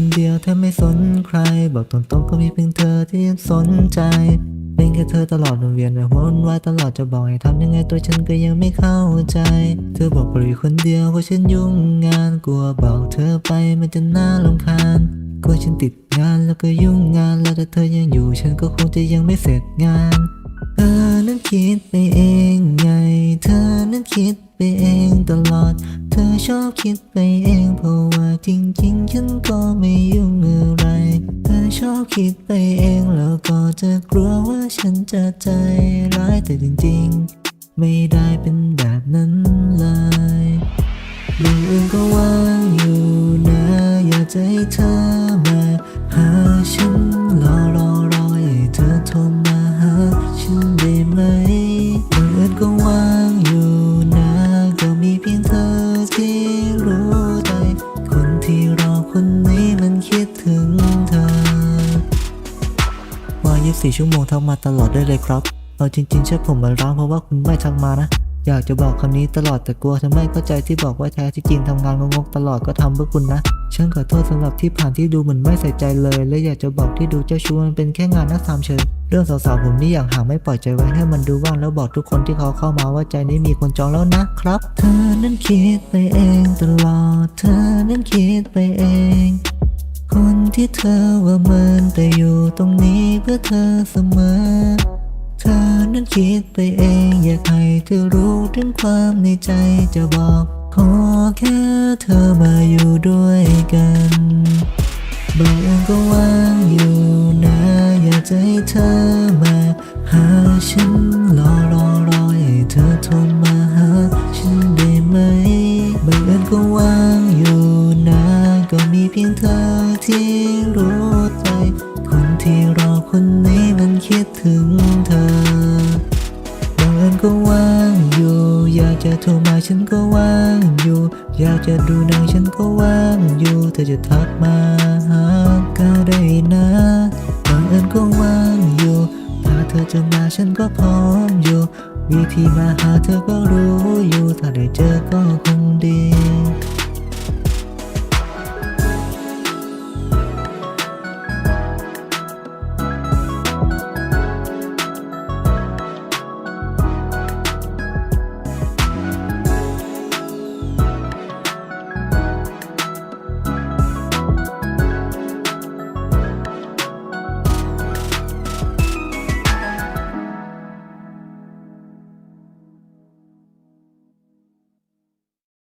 คนเดียวแทบไม่สนใคร บอกตรงๆก็มีเพียงเธอที่ยังสนใจ เป็นแค่เธอตลอดวนเวียนไปวนวายตลอดจะบอกให้ทำยังไงตัวฉันก็ยังไม่เข้าใจ เธอบอกปล่อยคนเดียวเพราะฉันยุ่งงานกลัวบอกเธอไปมันจะน่ารำคาญกลัวฉันติดงานแล้วก็ยุ่งงานแล้วถ้าเธอยังอยู่ฉันก็คงจะยังไม่เสร็จงาน เธอนั้นคิดไปเองไง เธอนั้นคิดไปเองตลอด ธอชอบคิดไปเองเพราะว่าจริงๆ ฉันก็ไม่ยุ่งอะไร เธอชอบคิดไปเองแล้วก็จะกลัวว่าฉันจะใจร้ายแต่จริงๆ ไม่ได้เป็นแบบนั้นเลยเรื่องอื่นก็ว่างอยู่นะ อยากจะให้เธอมาหาฉัน รู้ใจ คนที่รอคนนี้มันคิดถึงเธอว่า24 ชั่วโมงทักมาตลอดได้เลยครับ เอาจริง ๆ ใช่ผมมาร้องเพราะว่าคุณไม่ทักมานะ อยากจะบอกคำนี้ตลอดแต่กลัวเธอไม่เข้าใจที่บอกว่าแท้ที่จริงทำงานงกๆตลอดก็ทำเพื่อคุณนะฉันขอโทษสำหรับที่ผ่านที่ดูเหมือนไม่ใส่ใจเลย และอยากจะบอกที่ดูเจ้าชู้มันเป็นแค่งานนักสามเชิญ เรื่องสาวๆผมนี่อย่างห่างไม่ปล่อยใจไว้ให้มันดูว่างแล้วบอกทุกคนที่เขาเข้ามาว่าใจนี้มีคนจองแล้วนะครับ เธอนั้นคิดไปเองตลอด เธอนั้นคิดไปเอง คนที่เธอว่าเหมินแต่อยู่ตรงนี้เพื่อเธอเสมอ เธอนั้นคิดไปเองอยากให้เธอรู้ถึงความในใจจะบอก ขอแค่เธอมาอยู่ด้วยกันบางอันก็ว่างอยู่ ก็ว่างอยู่นะก็มีเพียงเธอที่รู้ใจ คนที่รอคนนี้มันคิดถึงเธอบางอันก็ว่างอยู่ อยากจะโทรมาฉันก็ว่างอยู่ อยากจะดูหนังฉันก็ว่างอยู่ เธอจะทักมาหาก็ได้นะบางอันก็ว่างอยู่ถ้าเธอจะมาฉันก็พร้อมอยู่วิธีมาหาเธอก็รู้อยู่ ถ้าได้เจอก็คงดี